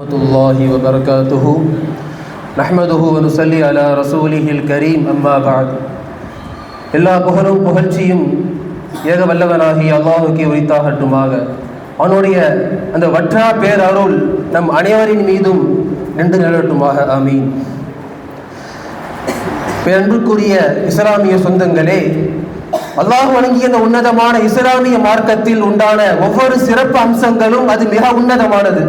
ورحمة الله وبركاته نحمده ونصلي على رسوله الكريم أما بعد எல்லா புகழும் புகழ்ச்சியும் ஏக வல்லவனாகி அல்லாஹுக்கு உரித்தாகட்டுமாக அவனுடைய அந்த வற்றா பேரருள் நம் அனைவரின் மீதும் நின்று நிலவட்டுமாக ஆமீன் பேரன்புக்குரிய இஸ்லாமிய சொந்தங்களே அல்லாஹ் வழங்கிய இந்த உன்னதமான இஸ்லாமிய மார்க்கத்தில் உண்டான ஒவ்வொரு சிறப்பு அம்சங்களும் அது மிக உன்னதமானது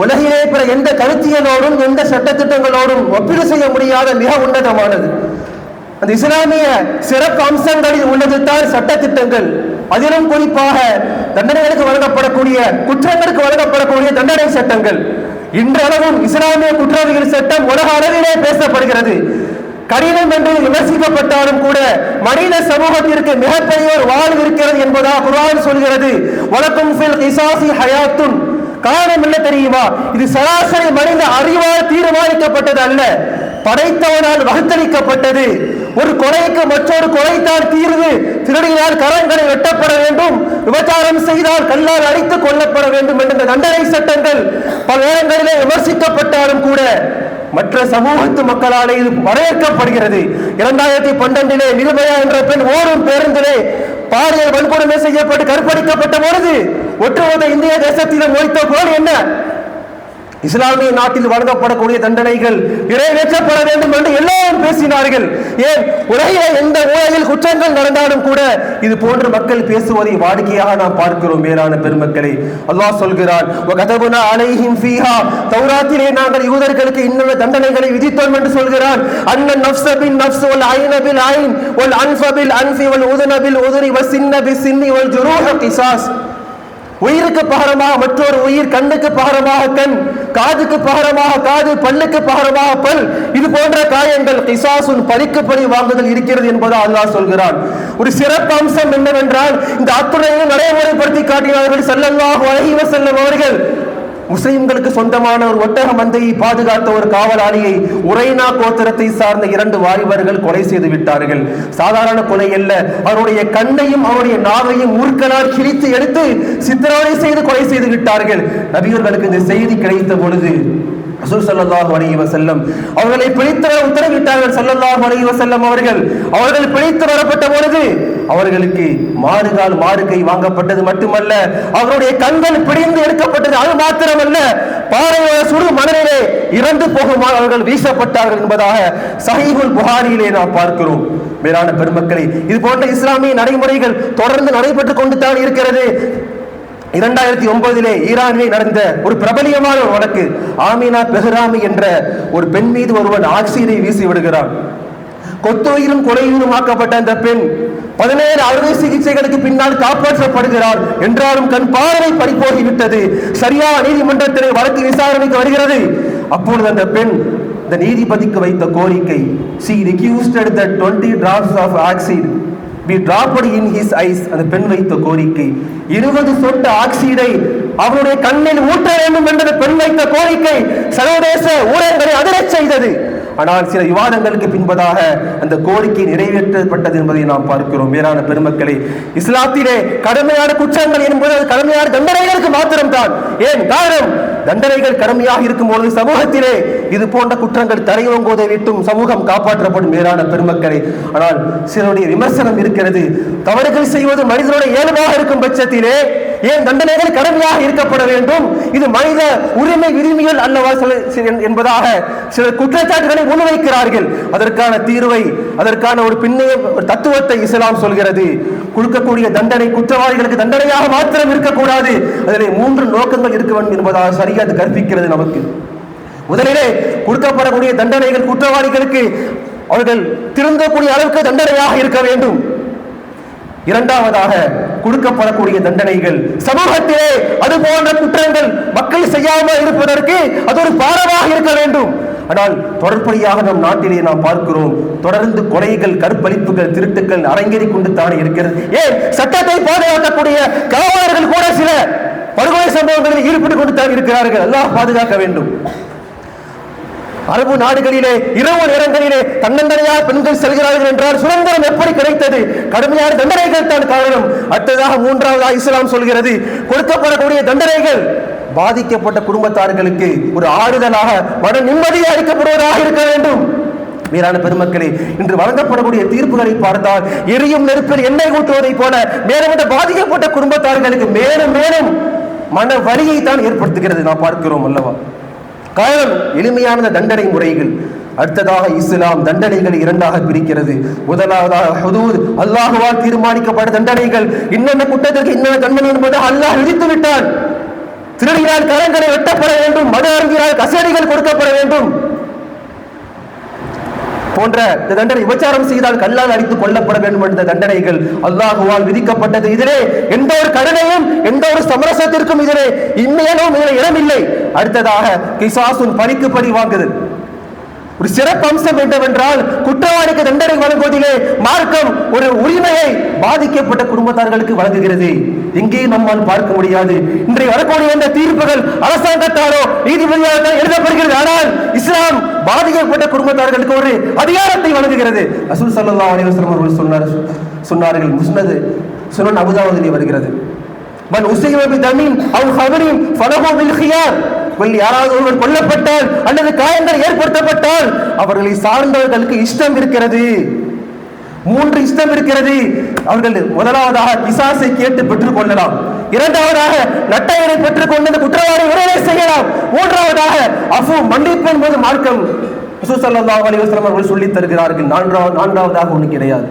உலகிலே பிற எந்த கருத்தியலோடும் எந்த சட்டத்திட்டங்களோடும் ஒப்பீடு செய்ய முடியாத மிக உன்னதமானது. அந்த இஸ்லாமிய சிறப்பு அம்சங்களில் உள்ளது தான் சட்டத்திட்டங்கள். அதிலும் குறிப்பாக தண்டனைகளுக்கு வழங்கப்படக்கூடிய குற்றங்களுக்கு வழங்கப்படக்கூடிய தண்டனை சட்டங்கள். இன்றளவும் இஸ்லாமிய குற்றவியல் சட்டம் உலக அளவிலே பேசப்படுகிறது. கடினம் என்று விமர்சிக்கப்பட்டாலும் கூட மனித சமூகத்திற்கு மிகப்பெரிய ஒரு வாழ்வு இருக்கிறது என்பதாக குரான் சொல்கிறது. வழக்கும் ஹயாத்தும் காரணம் என்ன தெரியுமா? இது சராசரி மனித அறிவால் தீர்மானிக்கப்பட்டது அல்ல. படைத்தவனால் வகுத்தளிக்கப்பட்டது ஒரு கொலைக்கு மற்றொரு கொலைத்தான் தீர்வு. திருடினால் கரங்களை வெட்டப்பட வேண்டும். விபச்சாரம் செய்தால் கல்லால் அடித்துக் கொல்லப்பட வேண்டும் என்ற தண்டனை சட்டங்கள் பல நேரங்களிலே விமர்சிக்கப்பட்டாலும் கூட மற்ற சமூகத்து மக்களாலே இது வரவேற்கப்படுகிறது இரண்டாயிரத்தி பன்னெண்டிலே நிர்பயா என்ற பெண் ஓரும் பேருந்திலே பாலியல் வன்கொடுமை செய்யப்பட்டு கற்பழிக்கப்பட்ட பொழுது ஒட்டுமொத்த இந்திய தேசத்திலும் மொய்த்த கோல் என்ன? இஸ்லாமிய நாட்டில் வழங்கப்படக்கூடிய தண்டனைகள் நிறைவேற்றப்பட வேண்டும் என்று எல்லோரும் பேசினார்கள். ஏன்? உலகில எந்த ஊழலில் குற்றங்கள் நடந்தாலும் கூட இது போன்று மக்கள் பேசுவதை வாடிக்கையாக நாம் பார்க்கிறோம் மேலான பெருமக்களை. அல்லாஹ் சொல்கிறான் அலைஹிம் ஃபீஹா" தௌராத்திலே நாங்கள் யூதர்களுக்கு இன்னும் தண்டனைகளை விதித்தோம் என்று சொல்கிறான். அன்னன் நஃப்ஸ பின் நஃப்ஸ் வல் ஐன பில் ஐன் வல் அன்ஃப பில் அன்ஃபி வல் உதன பில் உதுனி வஸ் சின்ன பிஸ் சின்னி வல் ஜுரூஹ கிசாஸ் உயிருக்கு பகரமாக மற்றொரு உயிர் கண்ணுக்கு பகரமாக கண் காதுக்கு பகரமாக காது பல்லுக்கு பகரமாக பல். இது போன்ற காயங்கள் கிசாசுன் பலிக்கு பலி வாங்குதல் இருக்கிறது என்பதை அல்லாஹ் சொல்கிறான். ஒரு சிறப்பு அம்சம் என்னவென்றால் இந்த அத்துணையை நடைமுறைப்படுத்தி காட்டினார்கள் செல்லல்லாஹு வழங்கிவ செல்லும் அவர்கள். முஸ்லிம்களுக்கு சொந்தமான ஒரு ஒட்டக மந்தையை பாதுகாத்த ஒரு காவலாளியை உரைனா கோத்திரத்தை சார்ந்த இரண்டு வாலிபர்கள் கொலை செய்து விட்டார்கள். சாதாரண கொலை அல்ல. அவருடைய கண்ணையும் அவருடைய நாவையும் ஊர்களால் கிழித்து எடுத்து சித்திரவதை செய்து கொலை செய்து விட்டார்கள். நபியர்களுக்கு இந்த செய்தி கிடைத்த பொழுது ரசூல் ஸல்லல்லாஹு அலைஹி வஸல்லம் அவர்களை பிடித்து உத்தரவிட்டார்கள். ஸல்லல்லாஹு அலைஹி வஸல்லம் அவர்கள். அவர்கள் பிடித்து வரப்பட்ட பொழுது அவர்களுக்கு மாறுகால் மாறுகை வாங்கப்பட்டது மட்டுமல்ல அவருடைய கண்கள் பிடிந்து எடுக்கப்பட்டது அது மாத்திரமல்ல பாறையோட சுடு மணலிலே இறந்து போகுமாறு அவர்கள் வீசப்பட்டார்கள் என்பதாக சகிபுல் புகாரியிலே நாம் பார்க்கிறோம். மேலான பெருமக்களை இது போன்ற இஸ்லாமிய நடைமுறைகள் தொடர்ந்து நடைபெற்றுக் கொண்டு தான் இருக்கிறது. இரண்டாயிரத்தி ஒன்பதிலே ஈரானில் நடந்த ஒரு பிரபலியமான ஒரு வழக்கு. ஆமினா பெஹராமி என்ற ஒரு பெண் மீது ஒருவன் ஆக்சிஜனை வீசி விடுகிறான். கொத்தோயிலும் கொலையிலும் ஆக்கப்பட்ட அந்த பெண் பதினேழு அறுவை சிகிச்சைகளுக்கு பின்னால் காப்பாற்றப்படுகிறார் என்றாலும் கண் பார்வை பறிபோகிவிட்டது. சரியா நீதிமன்றத்திலே வழக்கு விசாரணைக்கு வருகிறது. அப்பொழுது அந்த பெண் இந்த நீதிபதிக்கு வைத்த கோரிக்கை she requested the twenty drops of acid be dropped in his eyes அந்த பெண் வைத்த கோரிக்கை. இருபது சொட்டு ஆக்சைடை அவருடைய கண்ணில் ஊட்ட வேண்டும் என்ற பெண் வைத்த கோரிக்கை. சர்வதேச ஊடகங்களை அதிரச் செய்தது. ஆனால் சில விவாதங்களுக்கு பின்பதாக அந்த கோரிக்கை நிறைவேற்றப்பட்டது என்பதை நாம் பார்க்கிறோம். மேலான பெருமக்களை இஸ்லாத்திலே கடுமையான குற்றங்கள் என்பது அது கடுமையான தண்டனைகளுக்கு மாத்திரம்தான். ஏன் காரணம்? தண்டனைகள் கடுமையாக இருக்கும் பொழுது சமூகத்திலே இது போன்ற குற்றங்கள் தரையோங்குவதை விட்டும் சமூகம் காப்பாற்றப்படும் மேலான பெருமக்களை. ஆனால் சிலருடைய விமர்சனம் இருக்கிறது. தவறுகள் செய்வது மனிதனுடைய இயல்பாக இருக்கும் பட்சத்திலே ஏன் தண்டனைகள் கடுமையாக இருக்கப்பட வேண்டும்? இது மனித உரிமை விதிமிகள் அல்லவா என்பதாக சில குற்றச்சாட்டுகளை முன்வைக்கிறார்கள். அதற்கான தீர்வை அதற்கான ஒரு பின்னைய ஒரு தத்துவத்தை இஸ்லாம் சொல்கிறது. கொடுக்கக்கூடிய தண்டனை குற்றவாளிகளுக்கு தண்டனையாக மாத்திரம் இருக்கக்கூடாது. அதிலே மூன்று நோக்கங்கள் இருக்க வேண்டும் என்பதாக சரியாக அது கற்பிக்கிறது நமக்கு. முதலிலே கொடுக்கப்படக்கூடிய தண்டனைகள் குற்றவாளிகளுக்கு அவர்கள் திருந்தக்கூடிய அளவுக்கு தண்டனையாக இருக்க வேண்டும். இரண்டாவதாக கொடுக்கப்படக்கூடிய தண்டனைகள் சமூகத்திலே அது போன்ற குற்றங்கள் மக்கள் செய்யாமல் இருப்பதற்கு அது ஒரு பாடமாக இருக்க வேண்டும். ஆனால் தொடர்படியாக நம் நாட்டிலே நாம் பார்க்கிறோம். தொடர்ந்து கொலைகள் கற்பழிப்புகள் திருட்டுக்கள் அரங்கேறிக் கொண்டு தானே இருக்கிறது. ஏன்? சட்டத்தை பாதுகாக்கக்கூடிய காவலர்கள் கூட சில படுகொலை சம்பவங்களில் ஈடுபட்டு கொண்டு தான் இருக்கிறார்கள். அல்லாஹ் பாதுகாக்க வேண்டும். அரபு நாடுகளிலே இரவு நேரங்களிலே தன்னந்தனையாக பெண்கள் செல்கிறார்கள் என்றால் சுதந்திரம் எப்படி கிடைத்தது? கடுமையான தண்டனைகள் தான் காரணம். அடுத்ததாக மூன்றாவதாக இஸ்லாம் சொல்கிறது. கொடுக்கப்படக்கூடிய தண்டனைகள் பாதிக்கப்பட்ட குடும்பத்தார்களுக்கு ஒரு ஆறுதலாக மன நிம்மதியை அளிக்கப்படுவதாக இருக்க வேண்டும். மீதான பெருமக்களே இன்று வழங்கப்படக்கூடிய தீர்ப்புகளை பார்த்தால் எரியும் நெருப்பில் எண்ணெய் ஊற்றுவதைப் போல மேலும் பாதிக்கப்பட்ட குடும்பத்தார்களுக்கு மேலும் மேலும் மன வலியை தான் ஏற்படுத்துகிறது. நாம் பார்க்கிறோம் அல்லவா? காரணம் எளிமையான தண்டனை முறைகள். அடுத்ததாக இஸ்லாம் தண்டனைகள் இரண்டாக பிரிக்கிறது. முதலாவதாக ஹதூத் அல்லாஹுவால் தீர்மானிக்கப்பட்ட தண்டனைகள். இன்னென்ன குற்றத்திற்கு இன்னென்ன தண்டனை என்பது அல்லாஹ் விதித்து விட்டான். திருடினால் கரங்களை வெட்டப்பட வேண்டும் மது அருந்தினால் கசேரிகள் கொடுக்கப்பட வேண்டும். போன்ற இந்த தண்டனை விபச்சாரம் செய்தால் கல்லால் அடித்து கொல்லப்பட வேண்டும் என்ற தண்டனைகள் அல்லாஹுவால் விதிக்கப்பட்டது. இதிலே எந்த ஒரு கருணையும் எந்த ஒரு சமரசத்திற்கும் இதிலே இன்மையிலும் இதில் இடமில்லை. அடுத்ததாக கிசாசுன் பறிக்கு பறி வாங்குதல். ஒரு சிறப்பு அம்சம் என்னவென்றால் குற்றவாளிக்கு தண்டனை வழங்குவதிலே மார்க்கம் ஒரு உரிமையை பாதிக்கப்பட்ட குடும்பத்தார்களுக்கு வழங்குகிறது. எங்கேயும் நம்மால் பார்க்க முடியாது. இன்றைய வரக்கூடிய இந்த தீர்ப்புகள் அரசாங்கத்தாலோ நீதிபதியால் எழுதப்படுகிறது. ஆனால் இஸ்லாம் பாதிக்கப்பட்ட குடும்பத்தார்களுக்கு ஒரு அதிகாரத்தை வழங்குகிறது. அசுல் சல்லா அலிவசலம் அவர்கள் சொன்னார் சொன்னார்கள் முஸ்னது சுனன் அபுதாவதிலே வருகிறது. மன் உசைவபி பிதமின் அவ் ஹவரின் ஃபலஹு பில் ஹியார். யாராவது ஒருவர் கொல்லப்பட்டால் அல்லது காயங்கள் ஏற்படுத்தப்பட்டால் அவர்களை சார்ந்தவர்களுக்கு இஷ்டம் இருக்கிறது. மூன்று இஷ்டம் இருக்கிறது. அவர்கள் முதலாவதாக பிசாசை கேட்டு பெற்றுக் கொள்ளலாம். இரண்டாவதாக நட்டையரை பெற்றுக் கொண்டு குற்றவாளி உடனே செய்யலாம். மூன்றாவதாக அஃபு மன்னிப்பு என்பது மார்க்கம் ரசூல் ஸல்லல்லாஹு அலைஹி அவர்கள் சொல்லித் தருகிறார்கள். நான்காவது நான்காவதாக ஒன்று கிடையாது.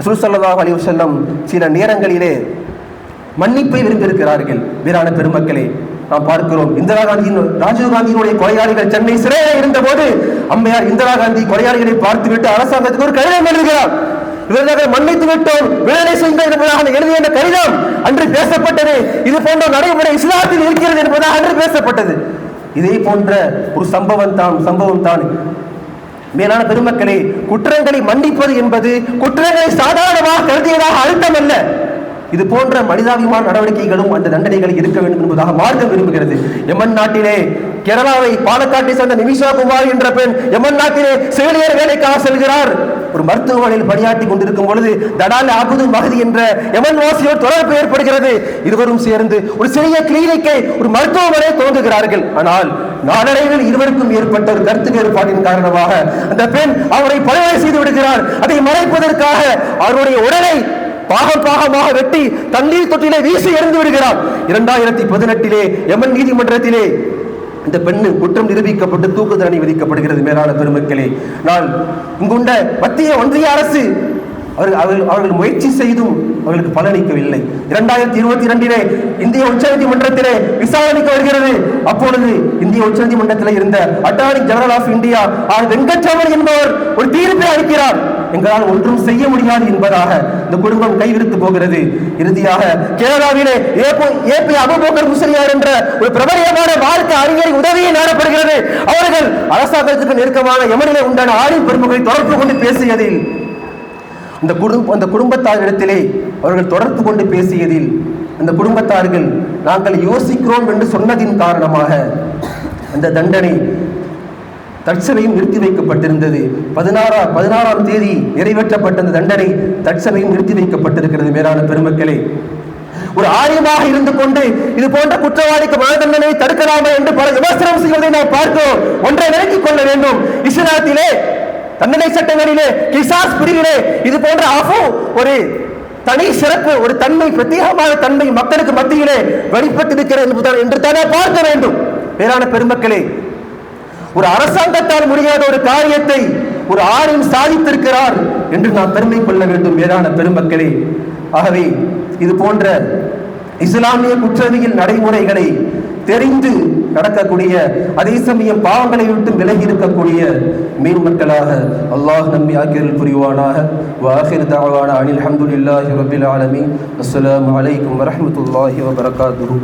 ரசூல் ஸல்லல்லாஹு அலைஹி சில நேரங்களிலே மன்னிப்பை விரும்பியிருக்கிறார்கள். வீரான பெருமக்களே நாம் பார்க்கிறோம். இந்திரா காந்தியின் ராஜீவ் காந்தியினுடைய கொலையாளிகள் சென்னை சிறையில் இருந்தபோது அம்மையார் இந்திரா காந்தி கொலையாளிகளை பார்த்துவிட்டு அரசாங்கத்துக்கு ஒரு கடிதம் எழுதுகிறார். இவர்கள் மன்னித்து விட்டோம். விடுதலை செய்யுங்கள் என்பதாக எழுதிய கடிதம் அன்று பேசப்பட்டது. இது போன்ற நடைமுறை இஸ்லாத்தில் இருக்கிறது என்பதாக அன்று பேசப்பட்டது. இதே போன்ற ஒரு சம்பவம் தான் சம்பவம் தான். மேலான பெருமக்களே குற்றங்களை மன்னிப்பது என்பது குற்றங்களை சாதாரணமாக கருதியதாக அழுத்தம் அல்ல. இது போன்ற மனிதாபிமான நடவடிக்கைகளும் அந்த தண்டனைகள் இருக்க வேண்டும் என்பதாக மார்க்கம் விரும்புகிறது. எமன் நாட்டிலே கேரளாவை பாலக்காட்டை சேர்ந்த நிமிஷா குமார் என்ற பெண் எமன் நாட்டிலே செவிலியர் வேலைக்காக செல்கிறார். ஒரு மருத்துவமனையில் பணியாற்றி கொண்டிருக்கும் பொழுது தடால் ஆகுது மகதி என்ற எமன் வாசியோடு தொடர்பு ஏற்படுகிறது. இருவரும் சேர்ந்து ஒரு சிறிய கிளினிக்கை ஒரு மருத்துவமனை தோன்றுகிறார்கள் ஆனால் நாளடைவில் இருவருக்கும் ஏற்பட்ட ஒரு கருத்து வேறுபாட்டின் காரணமாக அந்த பெண் அவரை படுகொலை செய்து விடுகிறார். அதை மறைப்பதற்காக அவருடைய உடலை பாகம் பாகமாக வெட்டி தண்ணீர் தொட்டிலே வீசி எறிந்து விடுகிறார். இரண்டாயிரத்தி பதினெட்டிலே எமன் நீதிமன்றத்திலே இந்த பெண்ணு குற்றம் நிரூபிக்கப்பட்டு தூக்கு தண்டனை விதிக்கப்படுகிறது மேலான பெருமக்களே. நான் இங்குண்ட மத்திய ஒன்றிய அரசு அவர்கள் அவர்கள் அவர்கள் முயற்சி செய்தும் அவர்களுக்கு பலனளிக்கவில்லை. இரண்டாயிரத்தி இருபத்தி இரண்டிலே இந்திய உச்சநீதிமன்றத்திலே விசாரணைக்கு வருகிறது. அப்பொழுது இந்திய உச்சநீதிமன்றத்தில் இருந்த attorney general of India R. Venkataraman என்பவர் ஒரு தீர்ப்பை அளிக்கிறார். எங்களால் ஒன்றும் செய்ய முடியாது என்பதாக இந்த குடும்பம் கைவிரித்து போகிறது. இறுதியாக கேரளாவிலே ஏபி அபுபோக்கர் முஸ்லியார் என்ற ஒரு பிரபலியமான வாழ்க்கை அறிஞரை உதவியை நாடப்படுகிறது. அவர்கள் அரசாங்கத்துக்கு நெருக்கமான எமனிலே உண்டான ஆளும் பெருமக்களை தொடர்பு கொண்டு பேசியதில் அந்த குடும்ப அந்த குடும்பத்தாரிடத்திலே அவர்கள் தொடர்பு கொண்டு பேசியதில் அந்த குடும்பத்தார்கள் நாங்கள் யோசிக்கிறோம் என்று சொன்னதின் காரணமாக அந்த தண்டனை தட்சணையும் நிறுத்தி வைக்கப்பட்டிருந்தது. பதினாறா பதினாறாம் தேதி நிறைவேற்றப்பட்ட அந்த தண்டனை தட்சணையும் நிறுத்தி வைக்கப்பட்டிருக்கிறது மேலான பெருமக்களே. ஒரு ஆரியமாக இருந்து கொண்டு இது போன்ற குற்றவாளிக்கு மன தண்டனை தடுக்கலாமா என்று பல விமர்சனம் செய்வதை நாம் பார்க்கிறோம். ஒன்றை விலக்கிக் கொள்ள வேண்டும். இஸ்லாத்திலே தண்டனை சட்டங்களிலே கிசாஸ் பிரிவிலே இது போன்ற அஃபு ஒரு தனி சிறப்பு ஒரு தன்மை பிரத்யேகமான தன்மை மக்களுக்கு மத்தியிலே வெளிப்பட்டிருக்கிறது என்று தானே பார்க்க வேண்டும். வேறான பெருமக்களே ஒரு அரசாங்கத்தால் முடியாத ஒரு காரியத்தை ஒரு ஆணின் சாதித்திருக்கிறார் என்று நாம் பெருமை கொள்ள வேண்டும் மேலான பெருமக்களே. ஆகவே இது போன்ற இஸ்லாமிய குற்றவியல் நடைமுறைகளை தெரிந்து நடக்கக்கூடிய அதே சமயம் பாவங்களை விட்டு விலகி இருக்கக்கூடிய மீன் மக்களாக அல்லாஹ் நம்பி ஆக்கியர்கள் புரிவானாக. வாஹிர் தாவான அனில் அஹமதுல்லாஹி ரபில் ஆலமி அஸ்லாம் வலைக்கம் வரஹ்மத்துல்லாஹி வபரகாத்துஹு.